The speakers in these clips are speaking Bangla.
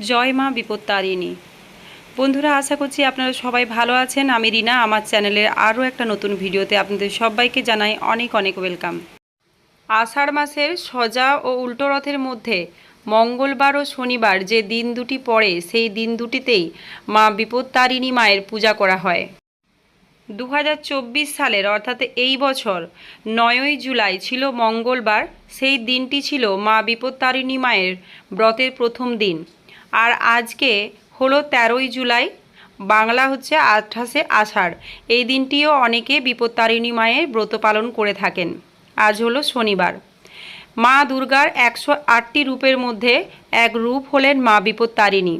জয় মা বিপত্তারিণী। বন্ধুরা, আশা করছি আপনারা সবাই ভালো আছেন। আমি রিনা, আমার চ্যানেলের আরও একটা নতুন ভিডিওতে আপনাদের সবাইকে জানাই অনেক অনেক ওয়েলকাম। আষাঢ় মাসের সজা ও উল্টো রথের মধ্যে মঙ্গলবার ও শনিবার যে দিন দুটি পড়ে, সেই দিন দুটিতেই মা বিপত্তারিণী মায়ের পূজা করা হয়। দু হাজার চব্বিশ সালের, অর্থাৎ এই বছর নয়ই জুলাই ছিল মঙ্গলবার, সেই দিনটি ছিল মা বিপত্তারিণী মায়ের ব্রতের প্রথম দিন। আর আজকে হলো তেরোই জুলাই, বাংলা হচ্ছে আঠাশে আষাঢ়। এই দিনটিও অনেকে বিপত্তারিণী মায়ের ব্রত পালন করে থাকেন। আজ হলো শনিবার। মা দুর্গার একশো আটটি রূপের মধ্যে এক রূপ হলেন মা বিপত্তারিণী।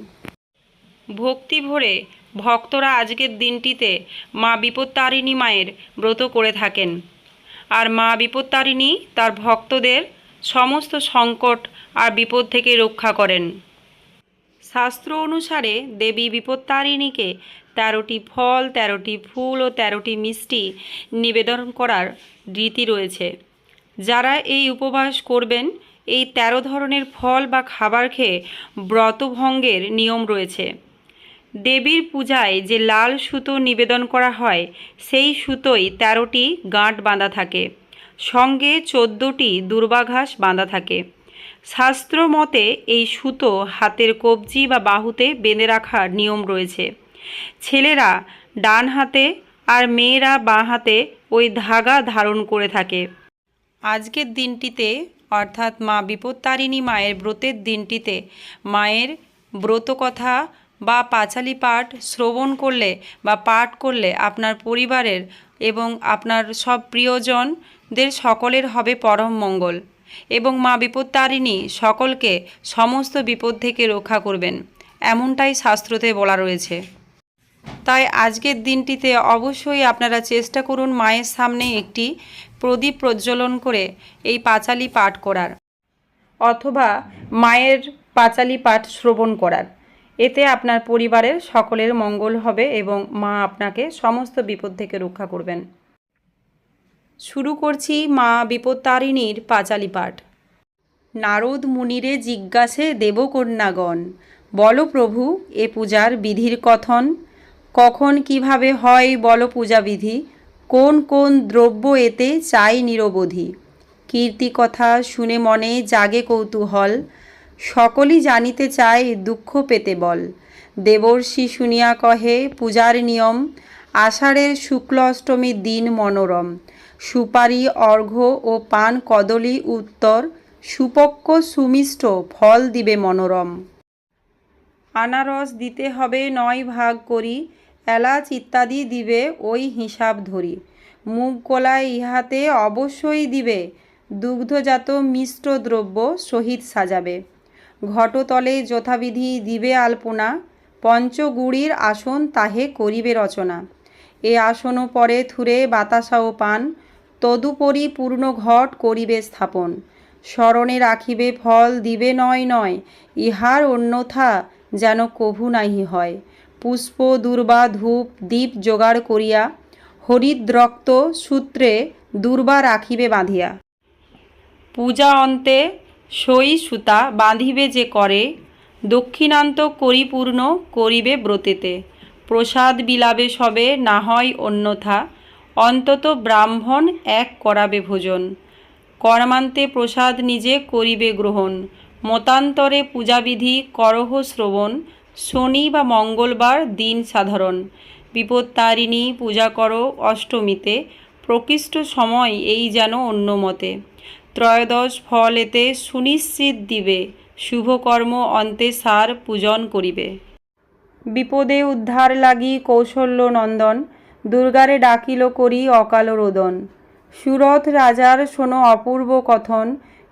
ভক্তি ভরে ভক্তরা আজকের দিনটিতে মা বিপত্তারিণী মায়ের ব্রত করে থাকেন। আর মা বিপত্তারিণী তার ভক্তদের সমস্ত সংকট আর বিপদ থেকে রক্ষা করেন। শাস্ত্র অনুসারে দেবী বিপত্তারিণীকে তেরোটি ফল, তেরোটি ফুল ও তেরোটি মিষ্টি নিবেদন করার রীতি রয়েছে। যারা এই উপবাস করবেন, এই তেরো ধরনের ফল বা খাবার খেয়ে ব্রতভঙ্গের নিয়ম রয়েছে। দেবীর পূজায় যে লাল সুতো নিবেদন করা হয়, সেই সুতোয় তেরোটি গাঁট বাঁধা থাকে। সঙ্গে চোদ্দোটি দুর্বাঘাস বাঁধা থাকে। শাস্ত্র মতে এই সুতো হাতের কবজি বা বাহুতে বেঁধে রাখার নিয়ম রয়েছে। ছেলেরা ডান হাতে আর মেয়েরা বাঁ হাতে ওই ধাগা ধারণ করে থাকে। আজকের দিনটিতে, অর্থাৎ মা বিপত্তারিণী মায়ের ব্রতের দিনটিতে, মায়ের ব্রত কথা বা পাঁচালি পাঠ শ্রবণ করলে বা পাঠ করলে আপনার পরিবারের এবং আপনার সব প্রিয়জনদের সকলের হবে পরম মঙ্গল। এবং মা বিপত্তারিণী সকলকে সমস্ত বিপদ থেকে রক্ষা করবেন। এমনটাই শাস্ত্রতে বলা রয়েছে। তাই আজকের দিনটিতে অবশ্যই আপনারা চেষ্টা করুন মায়ের সামনে একটি প্রদীপ প্রজ্বলন করে এই পাঁচালি পাঠ করার অথবা মায়ের পাঁচালি পাঠ শ্রবণ করার। এতে আপনার পরিবারের সকলের মঙ্গল হবে এবং মা আপনাকে সমস্ত বিপদ থেকে রক্ষা করবেন। শুরু করছি মা বিপত্তারিণীর পাঁচালি পাঠ। নারদ মুনিরে জিজ্ঞাসে, দেবকন্যাগণ, বলো প্রভু, এ পূজার বিধির কথন? কখন কীভাবে হয় বল পূজা বিধি কোন কোন দ্রব্য এতে চাই নিরবধি? কীর্তি কথা শুনে মনে জাগে কৌতূহল। সকলই জানিতে চায় দুঃখ পেতে বল। দেবর্ষি শুনিয়া কহে, পূজার নিয়ম, আষাঢ়ের শুক্ল অষ্টমীর দিন মনোরম। সুপারি অর্ঘ্য ও পান কদলী উত্তর সুপক্ষ সুমিষ্ট ফল দিবে মনোরম। আনারস দিতে হবে নয় ভাগ করি, এলাচ ইত্যাদি দিবে ওই হিসাব ধরি। মুগ কলায় ইহাতে অবশ্যই দিবে, দুগ্ধজাত মিষ্ট দ্রব্য সহিত সাজাবে। ঘটতলে যথাবিধি দিবে আলপনা, পঞ্চগুড়ির আসন তাহে করিবে রচনা। এ আসনও পরে থুরে বাতাসাও পান তদুপরি পূর্ণ ঘট করিবে স্থাপন। স্মরণে রাখিবে ফল দিবে নয় নয়, ইহার অন্যথা যেন কভু নাহি হয়। পুষ্প, দুর্বা, ধূপ, দীপ জোগাড় করিয়া হরিদ্রক্ত সূত্রে দুর্বা রাখিবে বাঁধিয়া। পূজা অন্তে সই সুতা বাঁধিবে যে করে, দক্ষিণান্ত করিপূর্ণ করিবে ব্রতেতে। প্রসাদ বিলাবে সবে, না হয় অন্যথা অন্তত ব্রাহ্মণ এক করাবে ভোজন। কর্মান্তে প্রসাদ নিজে করিবে গ্রহণ। মতান্তরে পূজাবিধি করহ শ্রবণ। শনি বা মঙ্গলবার দিন সাধারণ। বিপত্তারিণী, পূজা করো অষ্টমীতে। প্রকৃষ্ট সময় এই যেন অন্য মতে। ত্রয়োদশ ফল এতে সুনিশ্চিত দিবে। শুভকর্ম অন্তে সার পূজন করিবে। বিপদে উদ্ধার লাগি কৌশল্য নন্দন। দুর্গারে ডাকিল করি অকাল রোদন। সুরথ রাজার শোনো অপূর্ব কথন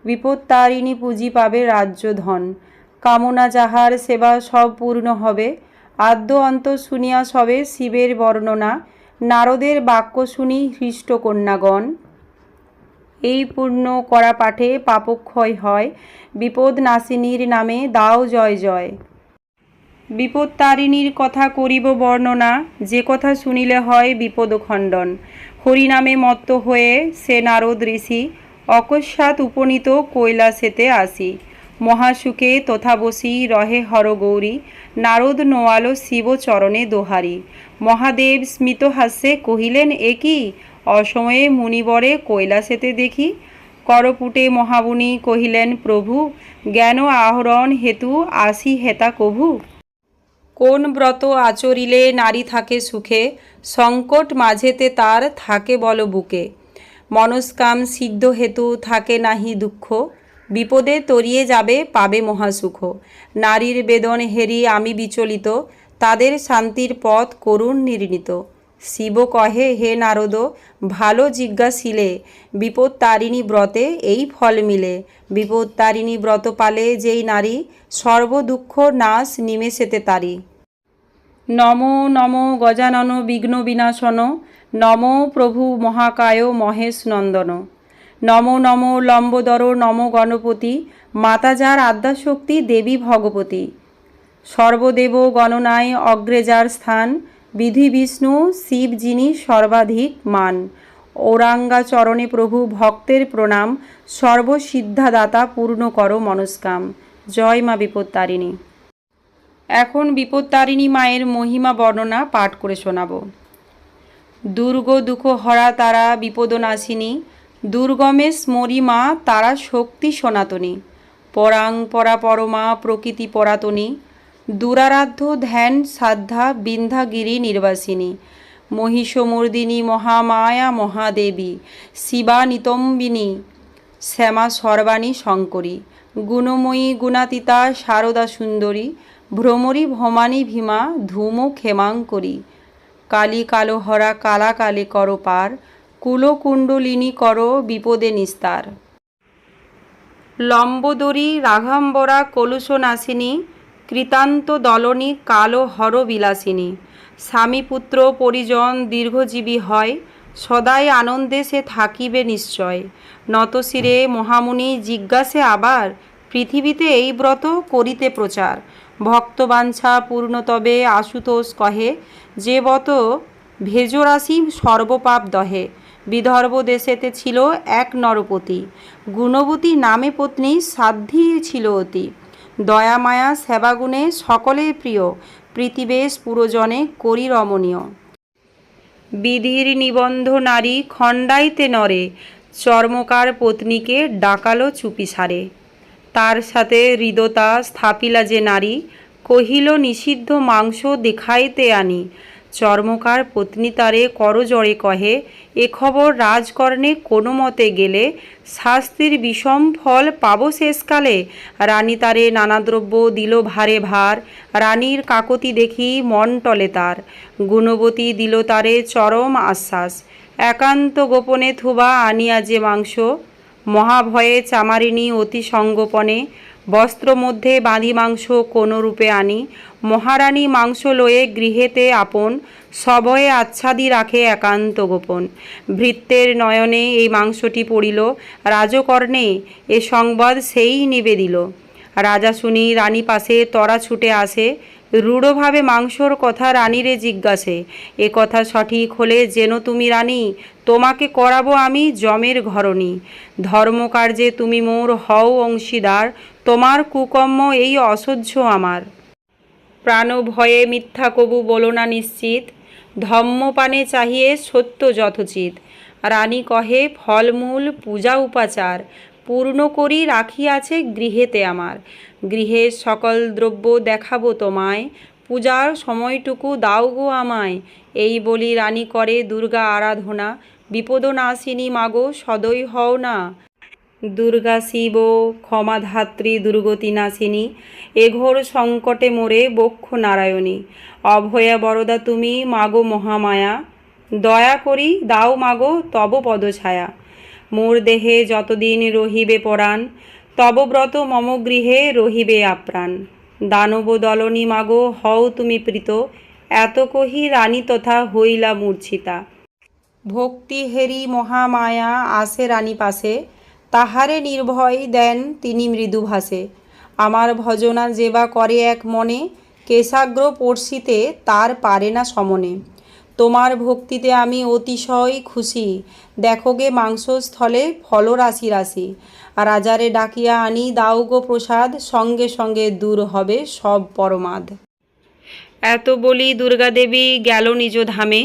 বিপত্তারিণী পুঁজি পাবে রাজ্য ধন। কামনা যাহার সেবা সব পূর্ণ হবে, আদ্য অন্ত শুনিয়া সবে শিবের বর্ণনা, নারদের বাক্য শুনি হৃষ্টকন্যাগণ এই পূর্ণ করা পাঠে পাপক্ষয় হয়, বিপদ নাসিনীর নামে দাও জয় জয়। বিপত্তারিণীর কথা করিব বর্ণনা, যে কথা শুনিলে হয় বিপদ খণ্ডন। হরিনামে মত্ত হয়ে সে নারদ ঋষি, অকস্মাৎ উপনীত কৈলাসেতে আসি। মহাসুখে তথা বসি রহে হর গৌরী, নারদ নোয়ালো শিব চরণে দোহারি। মহাদেব স্মিত হাস্যে কহিলেন, এ কি? অসময়ে মুনিবরে কৈলাসেতে দেখি? করপুটে মহাবুনি কহিলেন, প্রভু, জ্ঞান আহরণ হেতু আসি হেতা কভু? কোন ব্রত আচরিলে নারী থাকে সুখে? সংকট মাঝেতে তার থাকে বল বুকে। মনস্কাম সিদ্ধ হেতু থাকে নাহি দুঃখ। বিপদে তরিয়ে যাবে, পাবে মহাসুখ। নারীর বেদন হেরি আমি বিচলিত। তাদের শান্তির পথ করুণ নির্ণীত। শিব কহে, হে নারদ, ভালো জিজ্ঞাসিলে বিপদ তারিণী ব্রতে এই ফল মিলে। বিপদ তারিণী ব্রত পালে যেই নারী, সর্বদুঃখ নাশ নিমেষেতে তারি। নম নম, গজানন, বিঘ্ন বিনাশন, নম, প্রভু মহাকায় মহেশ নন্দন। নম নম, লম্বোদর, নম গণপতি, মাতা যার আদ্যাশক্তি দেবী ভগবতী। সর্বদেব গণনায় অগ্রেজার স্থান বিধি বিষ্ণু, শিব যিনি সর্বাধিক মান। চরণে প্রভু ভক্তের প্রণাম, সর্বসিদ্ধাদাতা পূর্ণ কর মনস্কাম। জয় মা বিপত্তারিণী। এখন বিপত্তারিণী মায়ের মহিমা বর্ণনা পাঠ করে শোনাব। দুর্গ দুঃখ হরা তারা বিপদনাশিনী, দুর্গমে স্মরি মা তারা শক্তি সনাতনী। পরাং পরা পরমা প্রকৃতি পরাতনী দুরারাধ্য ধ্যান সাধ্যা বিন্ধ্যাগিরি নির্বাসিনী। মহিষমর্দিনী মহামায়া মহাদেবী শিবা নিতম্বিনী শ্যামা সর্বাণী শঙ্করী, গুণময়ী গুণাতীতা শারদা সুন্দরী, ভ্রমরী ভমানী ভীমা ধূম ক্ষেমাঙ্করী, কালী কালো হরা কালা কালে কর পার কুলকুণ্ডলিনী কর বিপদে নিস্তার। লম্বোদরী রাঘাম্বরা কলুষনাশিনী কৃতান্ত দলনী কালো হর বিলাসিনী স্বামীপুত্র পরিজন দীর্ঘজীবী হয়, সদাই আনন্দে সে থাকিবে নিশ্চয়। নতশিরে মহামুনি জিজ্ঞাসে আবার, পৃথিবীতে এই ব্রত করিতে প্রচার। ভক্তবাঞ্ছা পূর্ণ তবে আশুতোষ কহে, যে বত ভেজরাশি সর্বপাপ দহে। বিদর্ভ দেশেতে ছিল এক নরপতি। গুণবতী নামে পত্নী সাধ্বী ছিল অতি। দয়ামায়া সেবাগুণে সকলের প্রিয় পৃথিবেশ পুরোজনে করি রমণীয়। বিধির নিবন্ধ নারী খণ্ডাইতে নরে, চর্মকার পত্নীকে ডাকালো চুপি সারে। তার সাথে হৃদতা স্থাপিলা যে নারী, কহিল নিষিদ্ধ মাংস দেখাইতে আনি চর্মকার পত্নী তারে করজড়ে কহে, এ খবর রাজকর্ণে কোনো মতে গেলে, শাস্তির বিষম ফল পাব শেষকালে। রানী তারে নানা দ্রব্য দিল ভারে ভার, রানীর কাকতি দেখি মন টলে তার। গুণবতী দিল তারে চরম আশ্বাস, একান্ত গোপনে থুবা আনিয়া যে মাংস। মহাভয়ে চামারিনী অতি সঙ্গোপনে বস্ত্র মধ্যে বাঁধি মাংস কোনো রূপে আনি, মহারানী মাংস লয়ে গৃহেতে আপন, সবয়ে আচ্ছাদি রাখে একান্ত গোপন। ভৃত্যের নয়নে এই মাংসটি পড়িল, রাজকর্ণে এ সংবাদ সেই নিবেদিল। রাজা শুনি রানী পাশে তরা ছুটে আসে, রূঢ়ভাবে মাংসর কথা রানীরে জিজ্ঞাসে, এ কথা সঠিক হলে যেন তুমি রানী, তোমাকে করাবো আমি জমের ঘরণী। ধর্মকার্যে তুমি মোর হও অংশীদার তোমার কুকর্ম এই অসহ্য আমার। প্রাণ ভয়ে মিথ্যা কবু বলো না নিশ্চিত। ধম্মপানে চাহিয়ে সত্য যথোচিত। রানী কহে, ফলমূল, পূজা, উপাচার, পূর্ণ করি রাখিয়াছে গৃহেতে আমার। গৃহের সকল দ্রব্য দেখাবো তোমায়। পূজার সময়টুকু দাও গো আমায়। এই বলি রানী করে দুর্গা আরাধনা। বিপদনাশিনী মাগো, সদয় হও না। দুর্গা শিব ক্ষমাধাত্রী দুর্গতি নাশিনী এঘোর সংকটে মোরে বক্ষ নারায়ণী অভয়া বরদা তুমি মাগো মহামায়া, দয়া করি দাও মাগো তব পদছায়া। মোর দেহে যতদিন রহিবে পরাণ, তব ব্রত মম গৃহে রহিবে আপ্রাণ। দানব দলনী মাগো, হও তুমি প্রীত, এত কহি রানী তথা হইলা মূর্ছিতা। ভক্তি হেরি মহামায়া, আসে রানী পাশে তাহারে নির্ভয় দেন তিনি মৃদু ভাসে আমার ভজনা যেবা করে এক মনে, কেশাগ্র পড়শিতে তার পারে না সমনে। তোমার ভক্তিতে আমি অতিশয় খুশি। দেখো গে মাংসস্থলে ফল রাশি রাশি। রাজারে ডাকিয়া আনি দাও গো প্রসাদ, সঙ্গে সঙ্গে দূর হবে সব পরমাদ। এত বলি দুর্গা দেবী গেল নিজ ধামে,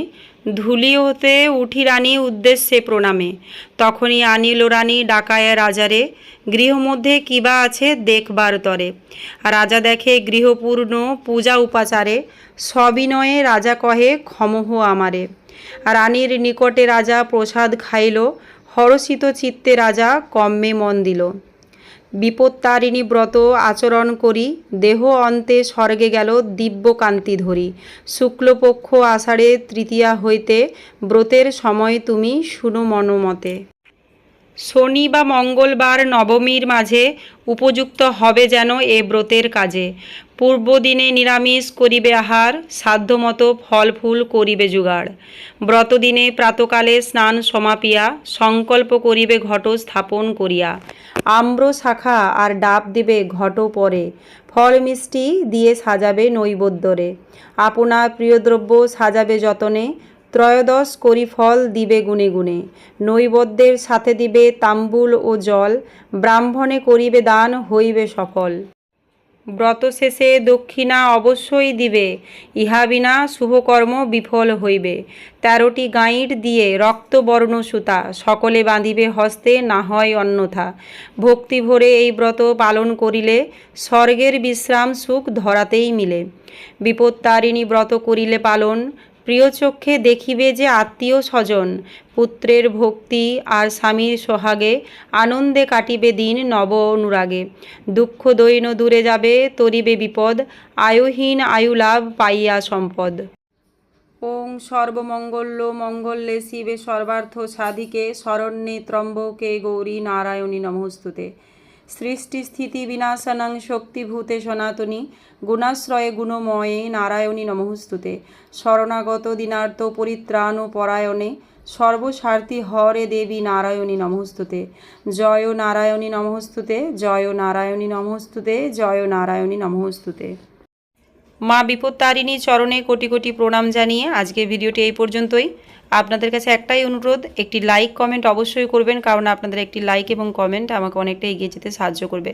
ধুলি হতে উঠি রানী উদ্দেশ্যে প্রণামে। তখনই আনিল রানী ডাকায় রাজারে গৃহমধ্যে কিবা আছে দেখবার তরে। রাজা দেখে গৃহপূর্ণ পূজা উপাচারে, সবিনয়ে রাজা কহে, ক্ষমহ আমারে। রানীর নিকটে রাজা প্রসাদ খাইল, হরষিত চিত্তে রাজা কম্মে মন দিল। বিপত্তারিণী ব্রত আচরণ করি, দেহ অন্তে স্বর্গে গেল দিব্য কান্তি ধরি। শুক্লপক্ষ আষাঢ়ে তৃতীয়া হইতে ব্রতের সময় তুমি শুনো মনোমতে শনি বা মঙ্গলবার নবমীর মাঝে উপযুক্ত হবে যেন এ ব্রতের কাজে। পূর্বদিনে নিরামিষ করিবে আহার, সাধ্যমতো ফল ফুল করিবে জুগাড়। ব্রতদিনে প্রাতকালে স্নান সমাপিয়া, সংকল্প করিবে ঘট স্থাপন করিয়া। আম্র শাখা আর ডাব দিবে ঘট পরে, ফল মিষ্টি দিয়ে সাজাবে নৈবদ্যরে। আপনার প্রিয় দ্রব্য সাজাবে যতনে, ত্রয়োদশ করি ফল দিবে গুনে গুনে। নৈবদ্যের সাথে দিবে তাম্বুল ও জল, ব্রাহ্মণে করিবে দান হইবে সফল। ব্রত শেষে দক্ষিণা অবশ্যই দিবে, ইহা বিনা শুভকর্ম বিফল হইবে। তেরোটি গাঁইট দিয়ে রক্তবর্ণ সুতা, সকলে বাঁধিবে হস্তে, না হয় অন্যথা। ভক্তি ভরে এই ব্রত পালন করিলে স্বর্গের বিশ্রাম সুখ ধরাতেই মিলে। বিপত্তারিণী ব্রত করিলে পালন প্রিয় চক্ষে দেখিবে যে আত্মীয় স্বজন, পুত্রের ভক্তি আর স্বামীর সোহাগে আনন্দে কাটিবে দিন নব অনুরাগে। দুঃখ দৈন দূরে যাবে, তরিবে বিপদ, আয়ুহীন আয়ু লাভ পাইয়া সম্পদ। ওং সর্বমঙ্গল্য মঙ্গলে শিবে সর্বার্থ সাধিকে, শরণ্যে ত্রম্বকে গৌরী নারায়ণী নমস্তুতে। সৃষ্টি স্থিতি বিনাশনং শক্তিভূতে সনাতনী, গুণাশ্রয়ে গুণময়ে নারায়ণী নমস্তুতে শরণাগত দিনার্থ পরিত্রাণ ও পরায়ণে সর্বস্বার্থী হরে দেবী নারায়ণী নমস্তুতে জয় নারায়ণী নমস্তুতে জয় নারায়ণী নমস্তুতে জয় নারায়ণী নমস্তুতে মা বিপত্তারিণী চরণে কোটি কোটি প্রণাম জানিয়ে আজকের ভিডিওটি এই পর্যন্তই। আপনাদের কাছে একটাই অনুরোধ, একটি লাইক কমেন্ট অবশ্যই করবেন, কারণ আপনাদের একটি লাইক এবং কমেন্ট আমাকে অনেকটা এগিয়ে যেতে সাহায্য করবে।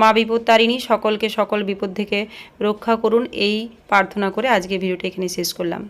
মা বিপদ তারিণী, সকলকে সকল বিপদ থেকে রক্ষা করুন, এই প্রার্থনা করে আজকে ভিডিওটি এখানে শেষ করলাম।